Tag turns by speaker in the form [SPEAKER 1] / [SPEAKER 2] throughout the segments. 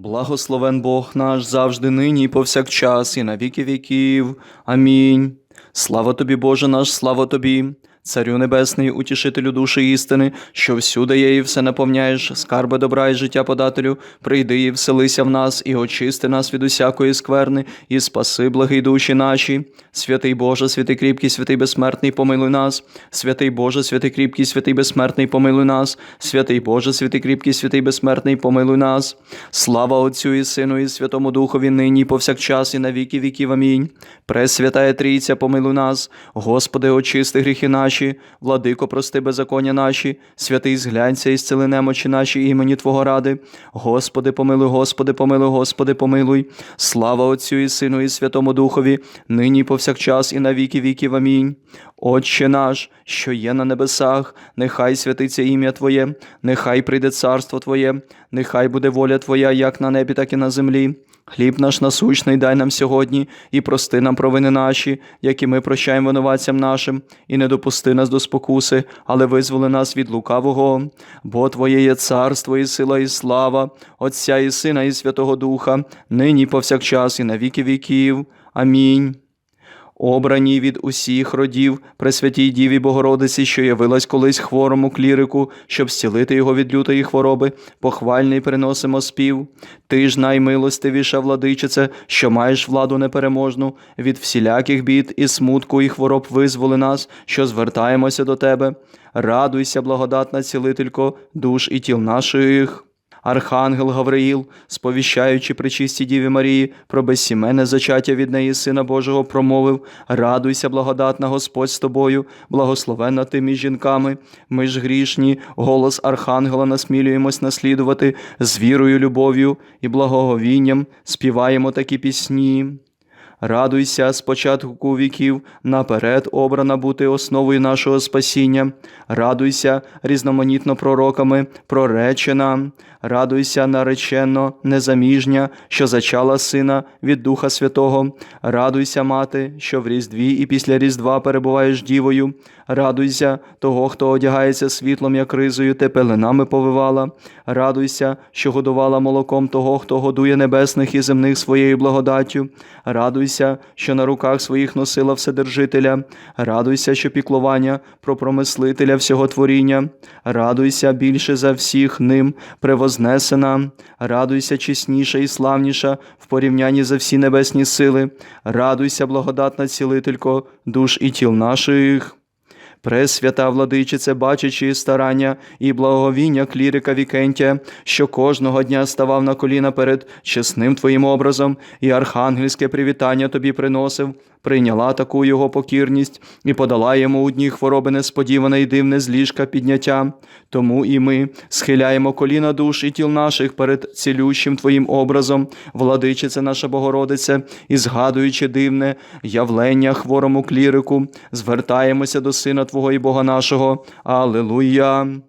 [SPEAKER 1] Благословен Бог наш завжди нині і повсякчас, і на віки віків. Амінь. Слава тобі, Боже наш, слава тобі, Царю Небесний, утішителю душі істини, що всюди є і все наповняєш, скарби добра і життя подателю, прийди і вселися в нас, і очисти нас від усякої скверни, і спаси, благий душі наші. Святий Боже, святий кріпкий, святий безсмертний, помилуй нас. Святий Боже, святий кріпкий, святий безсмертний, помилуй нас. Святий Боже, святий кріпкий, святий безсмертний, помилуй нас. Слава Отцю і Сину, і Святому Духові, нині, повсякчас, і на віки віків. Амінь. Пресвятая Трійця, помилуй нас. Господи, очисти гріхи наші, владико, прости беззаконня наші, святий зглянься і зцели немочі наші імені Твого ради. Господи, помилуй, Господи, помилуй, Господи, помилуй. Слава Отцю і Сину, і Святому Духові, нині, і повсякчас, і на віки віків. Амінь. Отче наш, що є на небесах, нехай святиться ім'я Твоє, нехай прийде царство Твоє, нехай буде воля Твоя, як на небі, так і на землі. Хліб наш насущний дай нам сьогодні, і прости нам провини наші, які ми прощаємо винуватцям нашим, і не допусти нас до спокуси, але визволи нас від лукавого. Бо Твоє є царство, і сила, і слава, Отця і Сина, і Святого Духа, нині повсякчас, і на віки віків. Амінь. Обрані від усіх родів, Пресвятій Діві Богородиці, що явилась колись хворому клірику, щоб зцілити його від лютої хвороби, похвальний приносимо спів. Ти ж наймилостивіша владичице, що маєш владу непереможну, від всіляких бід і смутку і хвороб визволи нас, що звертаємося до тебе. Радуйся, благодатна цілителько, душ і тіл наших. Архангел Гавриїл, сповіщаючи при чистій Діві Марії про безсімене зачаття від неї Сина Божого, промовив: Радуйся, благодатна Господь з тобою, благословенна ти між жінками. Ми ж грішні, голос Архангела насмілюємось наслідувати з вірою, любов'ю і благоговінням, співаємо такі пісні. Радуйся з початку віків, наперед обрана бути основою нашого спасіння. Радуйся різноманітно пророками, проречена. Радуйся наречено, незаміжня, що зачала сина від Духа Святого. Радуйся, мати, що в Різдві і після Різдва перебуваєш дівою. Радуйся того, хто одягається світлом, як ризою, те пеленами повивала. Радуйся, що годувала молоком того, хто годує небесних і земних своєю благодаттю. Радуйся, що на руках своїх носила Вседержителя. Радуйся, що піклування про промислителя всього творіння. Радуйся більше за всіх ним, превознесена. Радуйся, чесніша і славніша в порівнянні за всі небесні сили. Радуйся, благодатна цілителько, душ і тіл наших. Пресвята владичице, бачачи старання і благовіння клірика Вікентія, що кожного дня ставав на коліна перед чесним твоїм образом, і архангельське привітання тобі приносив, прийняла таку його покірність і подала йому у дні хвороби несподіване і дивне з ліжка підняття. Тому і ми схиляємо коліна душ і тіл наших перед цілющим твоїм образом, владичице наша Богородице, і згадуючи дивне явлення хворому клірику, звертаємося до Сина Твого і Бога нашого. Аллилуйя!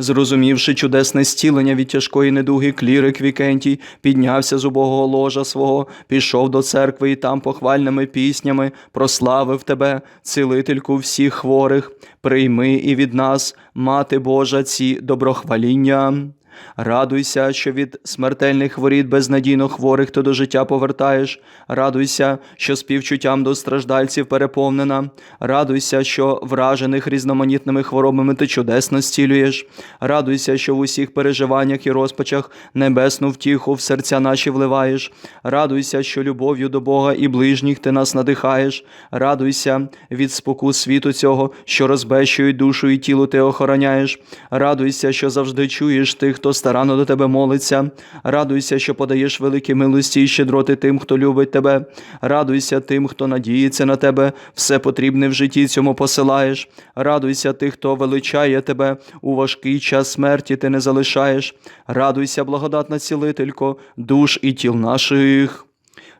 [SPEAKER 1] Зрозумівши чудесне стілення від тяжкої недуги, клірик Вікентій піднявся з убогого ложа свого, пішов до церкви і там похвальними піснями прославив тебе, цілительку всіх хворих. Прийми і від нас, Мати Божа, ці доброхваління. Радуйся, що від смертельних воріт безнадійно хворих ти до життя повертаєш. Радуйся, що співчуттям до страждальців переповнена. Радуйся, що вражених різноманітними хворобами ти чудесно зцілюєш. Радуйся, що в усіх переживаннях і розпачах небесну втіху в серця наші вливаєш. Радуйся, що любов'ю до Бога і ближніх ти нас надихаєш. Радуйся від спокус світу цього, що розбещують душу і тіло ти охороняєш. Радуйся, що завжди чуєш тих, хто старанно до тебе молиться. Радуйся, що подаєш великі милості і щедроти тим, хто любить тебе. Радуйся тим, хто надіється на тебе, все потрібне в житті цьому посилаєш. Радуйся тих, хто величає тебе у важкий час смерті ти не залишаєш. Радуйся, благодатна цілителько, душ і тіл наших.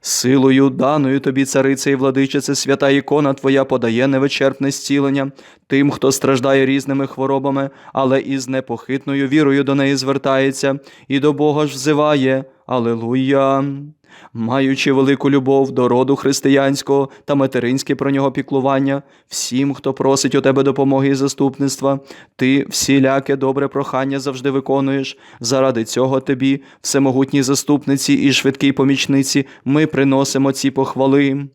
[SPEAKER 1] Силою, даною тобі, царице і владичице, свята ікона Твоя подає невичерпне зцілення тим, хто страждає різними хворобами, але із непохитною вірою до неї звертається і до Бога ж взиває. Алилуя! Маючи велику любов до роду християнського та материнське про нього піклування, всім, хто просить у тебе допомоги і заступництва, ти всіляке добре прохання завжди виконуєш. Заради цього тобі, всемогутній заступниці і швидкій помічниці, ми приносимо ці похвали.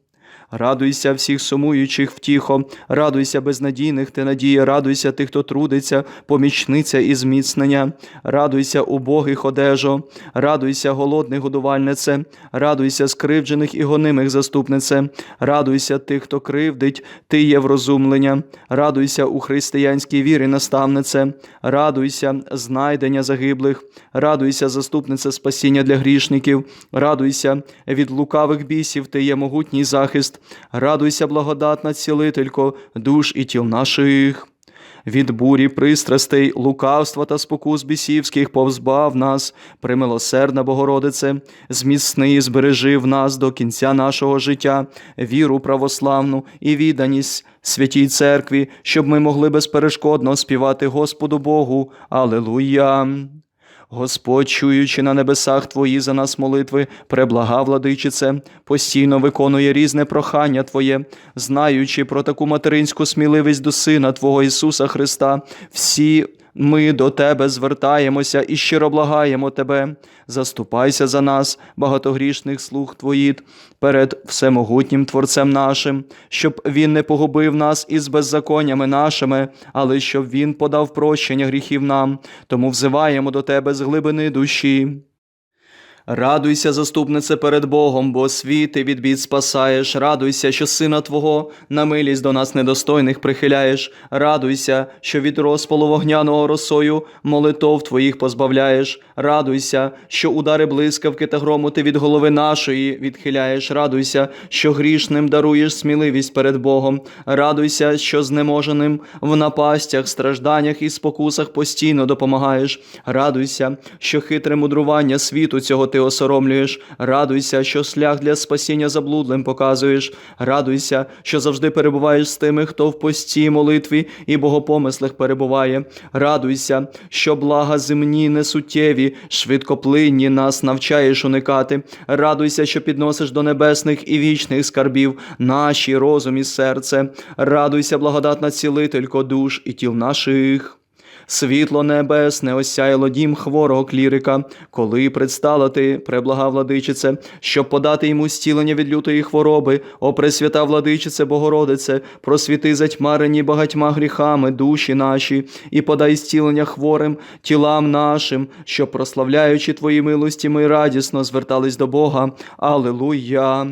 [SPEAKER 1] Радуйся всіх сумуючих втіхо, радуйся безнадійних ти надія, радуйся тих, хто трудиться, помічниця і зміцнення, радуйся убогих одежо, радуйся голодних годувальнице, радуйся скривджених і гонимих заступнице, радуйся тих, хто кривдить, ти є врозумлення, радуйся у християнській вірі наставнице, радуйся знайдення загиблих, радуйся заступнице спасіння для грішників, радуйся від лукавих бісів, ти є могутній захист, радуйся, благодатна цілителько, душ і тіл наших. Від бурі пристрастей, лукавства та спокус бісівських повзбав нас, примилосердна Богородице, зміцни і збережи в нас до кінця нашого життя віру православну і відданість святій церкві, щоб ми могли безперешкодно співати Господу Богу. Алелуя! Господь, чуючи на небесах Твої за нас молитви, преблага владичице, постійно виконує різне прохання Твоє, знаючи про таку материнську сміливість до Сина Твого Ісуса Христа, всі ми до Тебе звертаємося і щиро благаємо Тебе. Заступайся за нас, багатогрішних слуг Твоїх, перед всемогутнім Творцем нашим, щоб Він не погубив нас із беззаконнями нашими, але щоб Він подав прощення гріхів нам, тому взиваємо до Тебе з глибини душі. Радуйся, заступнице, перед Богом, бо світ ти від бід спасаєш. Радуйся, що сина Твого на милість до нас недостойних прихиляєш. Радуйся, що від розпалу вогняного росою молитов Твоїх позбавляєш. Радуйся, що удари блискавки та грому ти від голови нашої відхиляєш. Радуйся, що грішним даруєш сміливість перед Богом. Радуйся, що знеможеним в напастях, стражданнях і спокусах постійно допомагаєш. Радуйся, що хитре мудрування світу цього ти осоромлюєш. Радуйся, що шлях для спасіння заблудлим показуєш. Радуйся, що завжди перебуваєш з тими, хто в пості, молитві і богопомислах перебуває. Радуйся, що блага земні несуттєві, швидкоплинні нас навчаєш уникати. Радуйся, що підносиш до небесних і вічних скарбів наші розум і серце. Радуйся, благодатна цілителько душ і тіл наших. Світло небесне осяяло дім хворого клірика, коли предстала ти, преблага владичице, щоб подати йому зцілення від лютої хвороби, о пресвята владичице Богородице, просвіти затьмарені багатьма гріхами душі наші, і подай зцілення хворим тілам нашим, щоб, прославляючи твої милості, ми радісно звертались до Бога. Аллилуйя!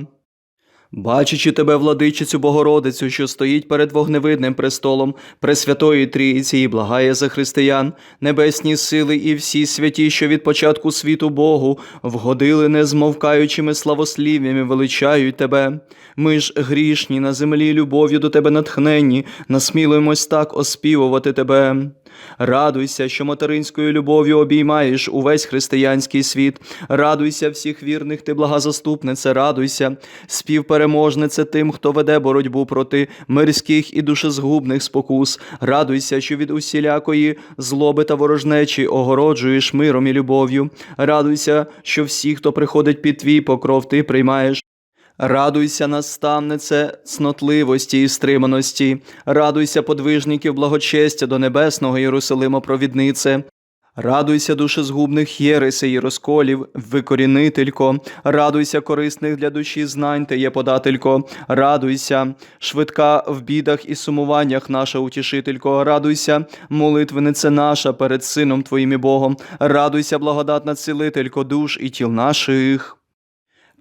[SPEAKER 1] Бачачи тебе, владичицю Богородицю, що стоїть перед вогневидним престолом Пресвятої Трійці і благає за християн, небесні сили і всі святі, що від початку світу Богу вгодили незмовкаючими славослів'ями, величають тебе. Ми ж грішні на землі, любов'ю до тебе натхненні, насмілуємось так оспівувати тебе. Радуйся, що материнською любов'ю обіймаєш увесь християнський світ. Радуйся всіх вірних, ти благозаступнице, радуйся, співпереможнице тим, хто веде боротьбу проти мирських і душезгубних спокус. Радуйся, що від усілякої злоби та ворожнечі огороджуєш миром і любов'ю. Радуйся, що всі, хто приходить під твій покров, ти приймаєш. Радуйся, наставнице цнотливості і стриманості, радуйся, подвижників благочестя до небесного Єрусалима провіднице. Радуйся, душезгубних єресей і розколів, викорінителько, радуйся, корисних для душі знань та є подателько, радуйся, швидка в бідах і сумуваннях наша утішителько, радуйся, молитвенице наша перед Сином Твоїм і Богом, радуйся, благодатна цілителько душ і тіл наших.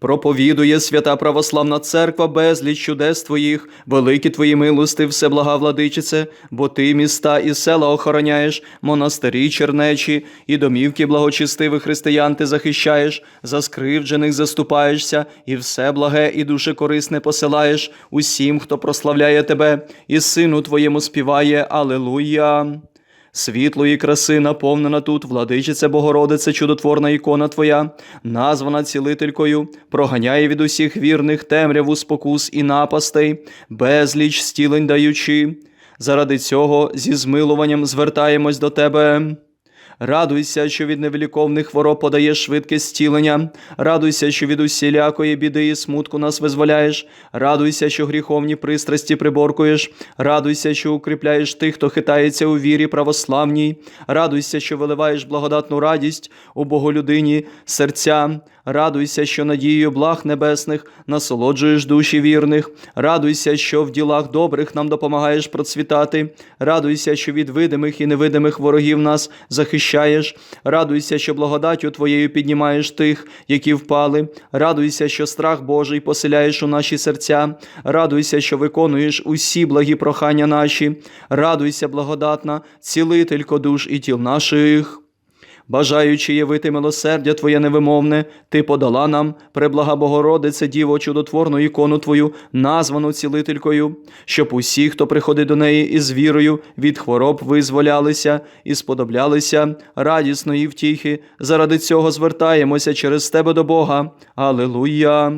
[SPEAKER 1] Проповідує свята православна церква безліч чудес твоїх, великі твої милости, всеблага владичице, бо ти міста і села охороняєш, монастирі чернечі, і домівки благочестивих християн ти захищаєш, за скривджених заступаєшся, і все благе і дуже корисне посилаєш усім, хто прославляє тебе, і сину твоєму співає. Алелуя. Світлої краси наповнена тут, владичице Богородице, чудотворна ікона Твоя, названа цілителькою, проганяє від усіх вірних темряву спокус і напастей, безліч стілень даючи. Заради цього зі змилуванням звертаємось до Тебе. Радуйся, що від невиліковних хвороб подаєш швидке зцілення. Радуйся, що від усілякої біди і смутку нас визволяєш. Радуйся, що гріховні пристрасті приборкуєш. Радуйся, що укріпляєш тих, хто хитається у вірі православній. Радуйся, що виливаєш благодатну радість у Боголюдині серця. Радуйся, що надією благ небесних насолоджуєш душі вірних. Радуйся, що в ділах добрих нам допомагаєш процвітати. Радуйся, що від видимих і невидимих ворогів нас захищаєш. Радуйся, що благодаттю Твоєю піднімаєш тих, які впали. Радуйся, що страх Божий поселяєш у наші серця. Радуйся, що виконуєш усі благі прохання наші. Радуйся, благодатна, цілителько душ і тіл наших. Бажаючи явити милосердя Твоє невимовне, Ти подала нам, преблага Богородице, Діво, чудотворну ікону Твою, названу цілителькою, щоб усі, хто приходить до неї із вірою, від хвороб визволялися і сподоблялися радісної втіхи. Заради цього звертаємося через Тебе до Бога. Алилуя!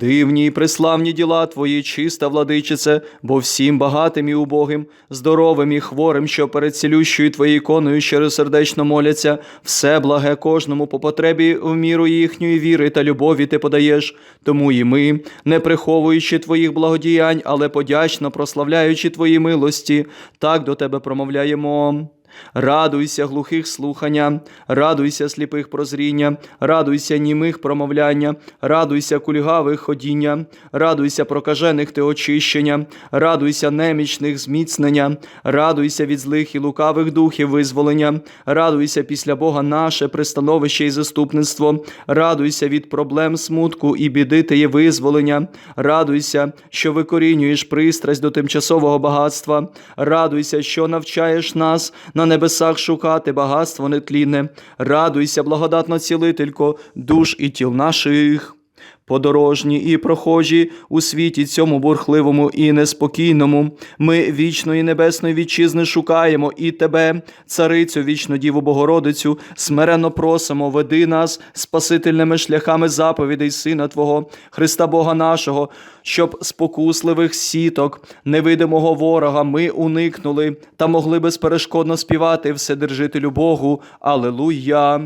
[SPEAKER 1] Дивні і преславні діла Твої, чиста владичице, бо всім багатим і убогим, здоровим і хворим, що перед цілющою Твоєю іконою щиросердечно моляться, все благе кожному по потребі в міру їхньої віри та любові Ти подаєш. Тому і ми, не приховуючи Твоїх благодіянь, але подячно прославляючи Твої милості, так до Тебе промовляємо. Радуйся глухих слухання, радуйся сліпих прозріння, радуйся німих промовляння, радуйся кульгавих ходіння, радуйся прокажених ти очищення, радуйся немічних зміцнення, радуйся від злих і лукавих духів визволення, радуйся після Бога наше пристановище і заступництво, радуйся від проблем смутку і біди ти є визволення, радуйся, що викорінюєш пристрасть до тимчасового багатства, радуйся, що навчаєш нас на небесах шукати багатство нетлінне, радуйся, благодатна цілителько, душ і тіл наших. Подорожні і прохожі у світі цьому бурхливому і неспокійному, ми вічної небесної вітчизни шукаємо і тебе, царицю, вічну Діву Богородицю, смиренно просимо, веди нас спасительними шляхами заповідей Сина Твого, Христа Бога нашого, щоб спокусливих сіток, невидимого ворога ми уникнули та могли безперешкодно співати Вседержителю Богу. Алелуя!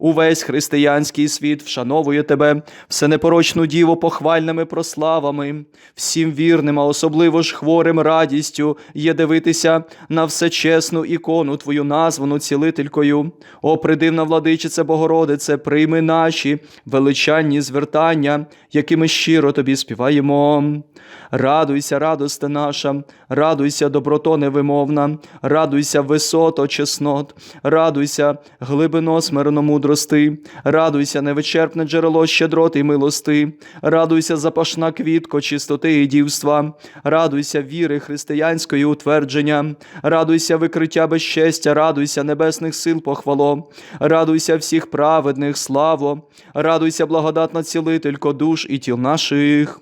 [SPEAKER 1] Увесь християнський світ вшановує тебе, всенепорочну діву похвальними прославами, всім вірним, а особливо ж хворим радістю є дивитися на всечесну ікону Твою названу цілителькою. О, придивна владичице Богородице, прийми наші величанні звертання, якими щиро тобі співаємо. Радуйся, радосте наша, радуйся, доброто невимовна, радуйся, висото чеснот, радуйся, глибино смирно мудрости, радуйся, невичерпне джерело щедроти й милости, радуйся, запашна квітко, чистоти і дівства, радуйся, віри християнської утвердження, радуйся, викриття безчестя, радуйся, небесних сил похвало, радуйся всіх праведних, славо, радуйся, благодатна цілителько душ і тіл наших.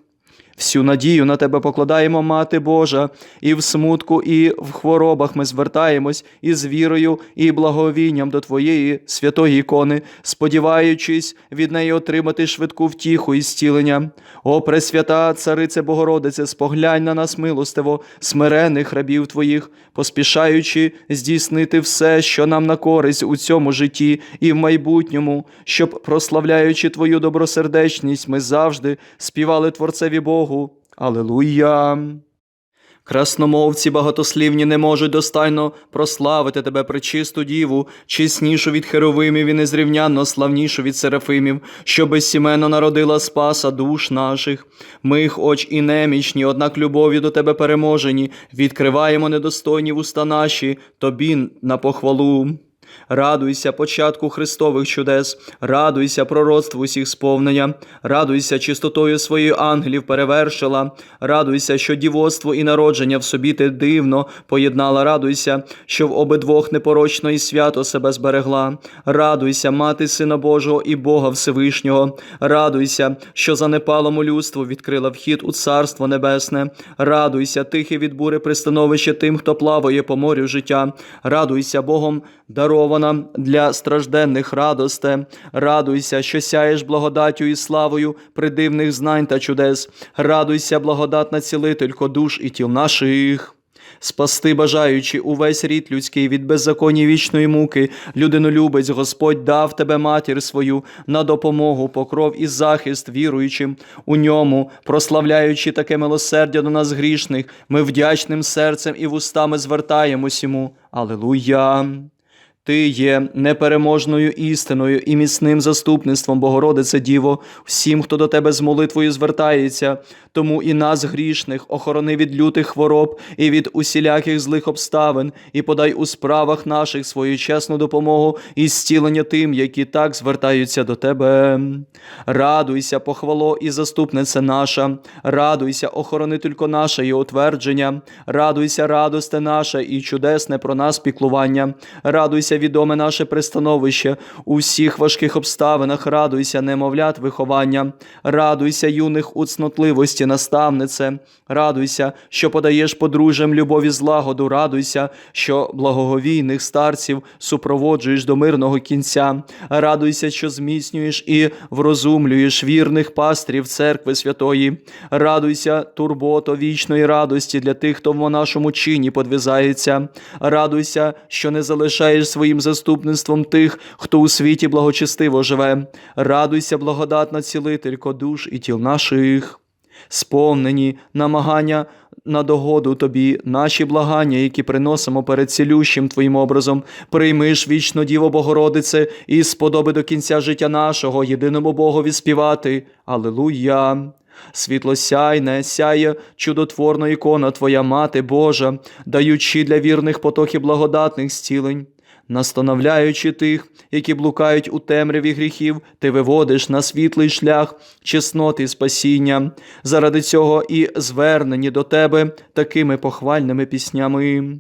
[SPEAKER 1] Всю надію на тебе покладаємо, Мати Божа, і в смутку, і в хворобах ми звертаємось із вірою і благовінням до Твоєї святої ікони, сподіваючись від неї отримати швидку втіху і зцілення. О, Пресвята, Царице Богородице, споглянь на нас милостиво, смирених рабів Твоїх, поспішаючи здійснити все, що нам на користь у цьому житті і в майбутньому, щоб, прославляючи Твою добросердечність, ми завжди співали Творцеві Богу. Алилуя! Красномовці багатослівні не можуть достайно прославити тебе, пречисту діву, чеснішу від херовимів і незрівнянно славнішу від серафимів, що безсіменно народила спаса душ наших. Ми, хоч і немічні, однак любов'ю до тебе переможені, відкриваємо недостойні вуста наші, тобі на похвалу. Радуйся початку Христових чудес, радуйся пророцтву усіх сповнення, радуйся чистотою своєю ангелів перевершила, радуйся, що дівоцтво і народження в собі ти дивно поєднала, радуйся, що в обидвох непорочно і свято себе зберегла. Радуйся, мати Сина Божого і Бога Всевишнього, радуйся, що занепалому людству відкрила вхід у Царство Небесне, радуйся, тихе від бури пристановище тим, хто плаває по морю життя, радуйся Богом дарована для стражденних радосте, радуйся, що сяєш благодаттю і славою придивних знань та чудес, радуйся, благодатна цілителько душ і тіл наших. Спасти бажаючи увесь рід людський від беззаконні вічної муки, людинолюбець Господь дав тебе матір свою на допомогу, покров і захист віруючим у ньому, прославляючи таке милосердя до нас грішних, ми вдячним серцем і вустами звертаємось йому. Алілуя! Ти є непереможною істиною і міцним заступництвом, Богородице Діво, всім, хто до тебе з молитвою звертається, тому і нас, грішних, охорони від лютих хвороб і від усіляких злих обставин, і подай у справах наших свою чесну допомогу і зцілення тим, які так звертаються до тебе. Радуйся, похвало і заступниця наша, радуйся, охоронителько наше і утвердження, радуйся, радосте наша і чудесне про нас піклування, радуйся, відоме наше пристановище, у всіх важких обставинах радуйся, немовлят виховання, радуйся, юних у цнотливості, наставнице, радуйся, що подаєш подружжям любові злагоду, радуйся, що благоговійних старців супроводжуєш до мирного кінця, радуйся, що зміцнюєш і врозумлюєш вірних пастрів церкви святої, радуйся, турбото вічної радості для тих, хто в монашому чині подвизається, радуйся, що не залишаєш своїм заступництвом тих, хто у світі благочестиво живе, радуйся, благодатна цілителько душ і тіл наших. Сповнені намагання на догоду тобі, наші благання, які приносимо перед цілющим Твоїм образом, приймиш вічно Діво Богородице і сподоби до кінця життя нашого, єдиному Богові співати. Алилуя! Світло сяйне, сяє чудотворна ікона Твоя Мати Божа, даючи для вірних потоки благодатних зцілень. Настановляючи тих, які блукають у темряві гріхів, ти виводиш на світлий шлях чесноти спасіння, заради цього і звернені до тебе такими похвальними піснями.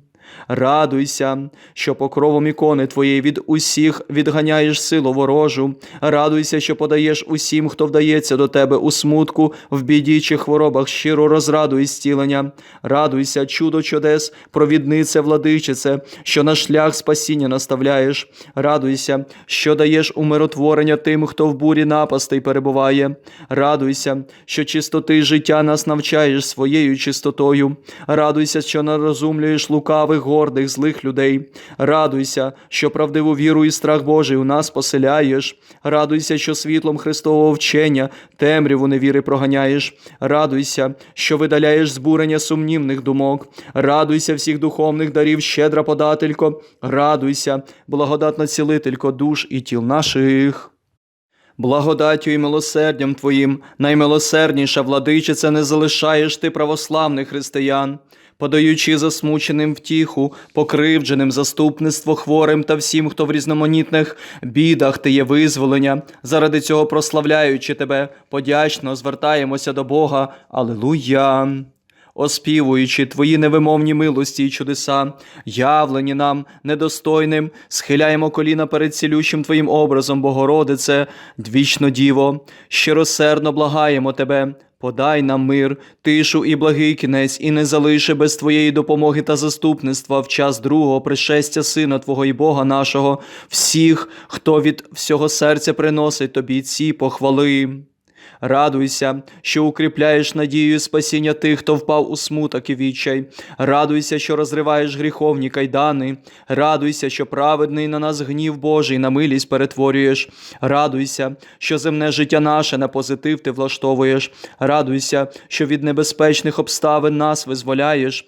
[SPEAKER 1] Радуйся, що покровом ікони твоєї від усіх відганяєш силу ворожу. Радуйся, що подаєш усім, хто вдається до тебе у смутку, в біді чи хворобах щиро розраду і зцілення. Радуйся, чудо чудес, провіднице, владичице, що на шлях спасіння наставляєш. Радуйся, що даєш умиротворення тим, хто в бурі напастей перебуває. Радуйся, що чистоти життя нас навчаєш своєю чистотою. Радуйся, що нарозумлюєш лукавих, гордих, злих людей. Радуйся, що правдиву віру і страх Божий у нас поселяєш. Радуйся, що світлом Христового вчення темряву невіри проганяєш. Радуйся, що видаляєш збурення сумнівних думок. Радуйся всіх духовних дарів, щедра подателько. Радуйся, благодатна цілителько душ і тіл наших. Благодаттю і милосердям Твоїм, наймилосердніша владичиця, не залишаєш ти православних християн, подаючи засмученим втіху, покривдженим заступництво хворим та всім, хто в різноманітних бідах ти є визволення, заради цього прославляючи тебе, подячно звертаємося до Бога. Алилуя! Оспівуючи Твої невимовні милості і чудеса, явлені нам недостойним, схиляємо коліна перед цілющим Твоїм образом, Богородице, двічно Діво, щиросердно благаємо Тебе. Подай нам мир, тишу і благий кінець, і не залиши без Твоєї допомоги та заступництва в час другого пришестя Сина Твого і Бога нашого, всіх, хто від всього серця приносить Тобі ці похвали. Радуйся, що укріпляєш надію спасіння тих, хто впав у смуток і відчай. Радуйся, що розриваєш гріховні кайдани. Радуйся, що праведний на нас гнів Божий на милість перетворюєш. Радуйся, що земне життя наше на позитив ти влаштовуєш. Радуйся, що від небезпечних обставин нас визволяєш.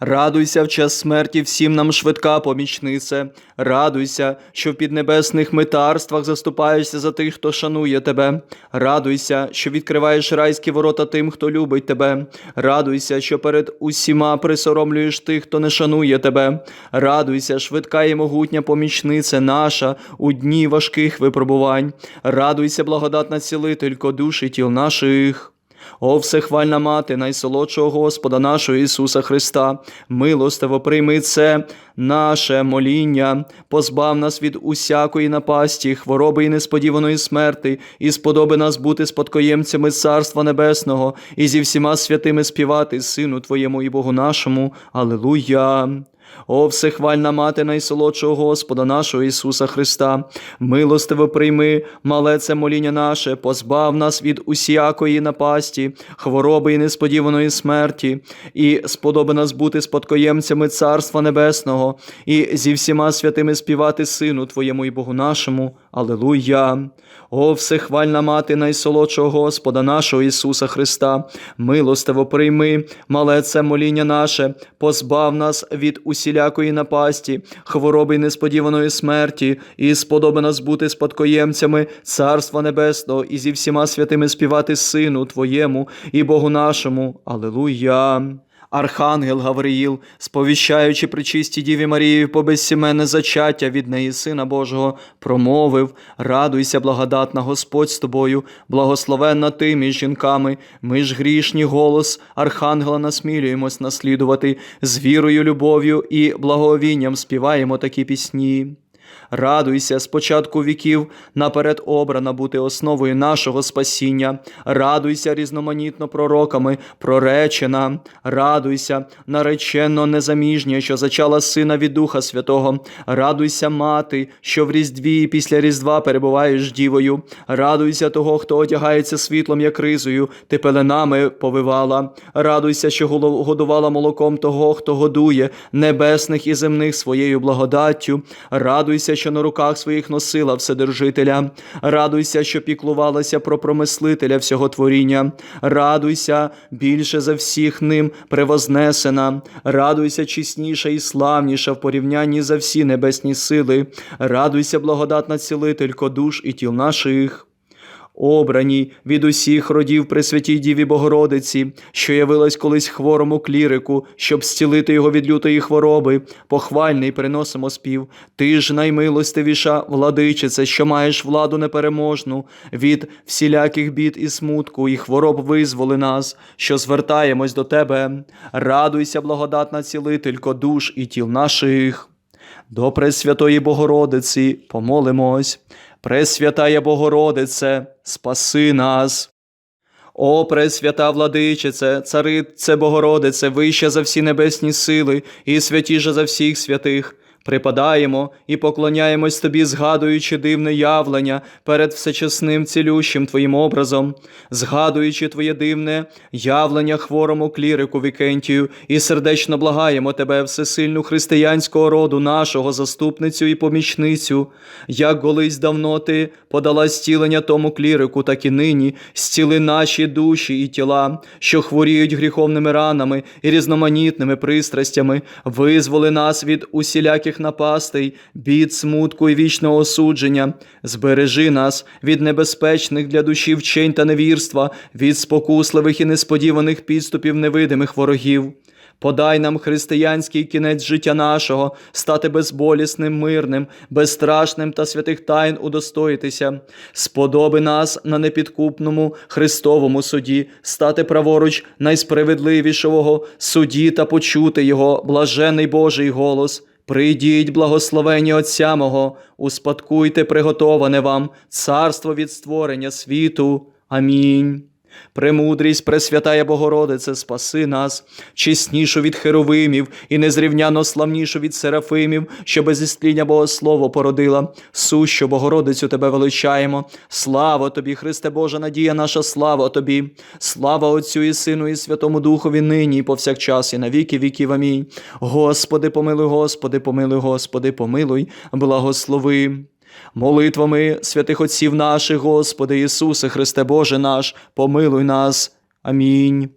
[SPEAKER 1] Радуйся в час смерті всім нам швидка помічнице. Радуйся, що в піднебесних митарствах заступаєшся за тих, хто шанує тебе. Радуйся, що відкриваєш райські ворота тим, хто любить тебе. Радуйся, що перед усіма присоромлюєш тих, хто не шанує тебе. Радуйся, швидка і могутня помічнице наша у дні важких випробувань. Радуйся, благодатна цілителько душ і тіл наших. О, всехвальна мати, найсолодшого Господа нашого Ісуса Христа, милостиво прийми це наше моління, позбав нас від усякої напасті, хвороби і несподіваної смерти, і сподоби нас бути спадкоємцями Царства Небесного, і зі всіма святими співати Сину Твоєму і Богу нашому. Алилуя! О, всехвальна мати найсолодшого Господа нашого Ісуса Христа, милостиво прийми мале це моління наше, позбав нас від усякої напасті, хвороби і несподіваної смерті, і сподоби нас бути спадкоємцями Царства Небесного, і зі всіма святими співати Сину Твоєму і Богу нашому. Алилуя! О, всехвальна мати найсолодшого Господа нашого Ісуса Христа, милостиво прийми мале це моління наше, позбав нас від усілякої напасті, хвороби й несподіваної смерті, і сподоби нас бути спадкоємцями Царства Небесного і зі всіма святими співати Сину Твоєму і Богу нашому. Алилуя! Архангел Гавриїл, сповіщаючи причистій Діві Марії по безсіменне зачаття від неї Сина Божого, промовив: Радуйся, благодатна Господь з тобою, благословенна ти між жінками, ми ж грішні голос Архангела насмілюємось наслідувати, з вірою, любов'ю і благовінням співаємо такі пісні. Радуйся, з початку віків наперед обрана бути основою нашого спасіння. Радуйся різноманітно пророками, проречена. Радуйся, наречено незаміжня, що зачала сина від Духа Святого. Радуйся, мати, що в Різдві і після Різдва перебуваєш дівою. Радуйся того, хто одягається світлом, як ризою, ти пеленами повивала. Радуйся, що годувала молоком того, хто годує небесних і земних своєю благодаттю. Радуйся, що на руках своїх носила Вседержителя. Радуйся, що піклувалася про промислителя всього творіння. Радуйся, більше за всіх ним превознесена. Радуйся, чесніша і славніша в порівнянні за всі небесні сили. Радуйся, благодатна цілителько душ і тіл наших. Обрані від усіх родів Пресвятій Діві Богородиці, що явилась колись хворому клірику, щоб зцілити його від лютої хвороби, похвальний приносимо спів. Ти ж наймилостивіша владичице, що маєш владу непереможну, від всіляких бід і смутку, і хвороб визволи нас, що звертаємось до тебе. Радуйся, благодатна цілителько душ і тіл наших. До Пресвятої Богородиці помолимось. Пресвятая Богородице, спаси нас. О, Пресвята владичице, царице Богородице, вища за всі небесні сили і святіша за всіх святих. Припадаємо і поклоняємось тобі, згадуючи дивне явлення перед всечесним цілющим Твоїм образом, згадуючи Твоє дивне явлення хворому клірику Вікентію, і сердечно благаємо Тебе, всесильну християнського роду, нашого заступницю і помічницю, як колись давно Ти подала зцілення тому клірику, так і нині зціли наші душі і тіла, що хворіють гріховними ранами і різноманітними пристрастями, визволи нас від усіляких напастей, бід, смутку і вічного осудження, збережи нас від небезпечних для душі вчень та невірства, від спокусливих і несподіваних підступів невидимих ворогів. Подай нам християнський кінець життя нашого, стати безболісним, мирним, безстрашним та святих тайн удостоїтися. Сподоби нас на непідкупному Христовому суді, стати праворуч найсправедливішого суді та почути Його блажений Божий голос. Прийдіть, благословені Отця мого, успадкуйте приготоване вам царство від створення світу. Амінь. Премудрість, Пресвятая Богородице, спаси нас, чеснішу від херовимів і незрівняно славнішу від серафимів, що без істління Богослово породила. Сущу Богородицю Тебе величаємо. Слава Тобі, Христе Божа, надія наша, слава Тобі, слава Отцю і Сину, і Святому Духові нині, і повсякчас, і на віки віків. Амінь. Господи, помилуй, Господи, помилуй, Господи, помилуй, благослови. Молитвами святих Отців наших, Господи Ісусе Христе Боже наш, помилуй нас. Амінь.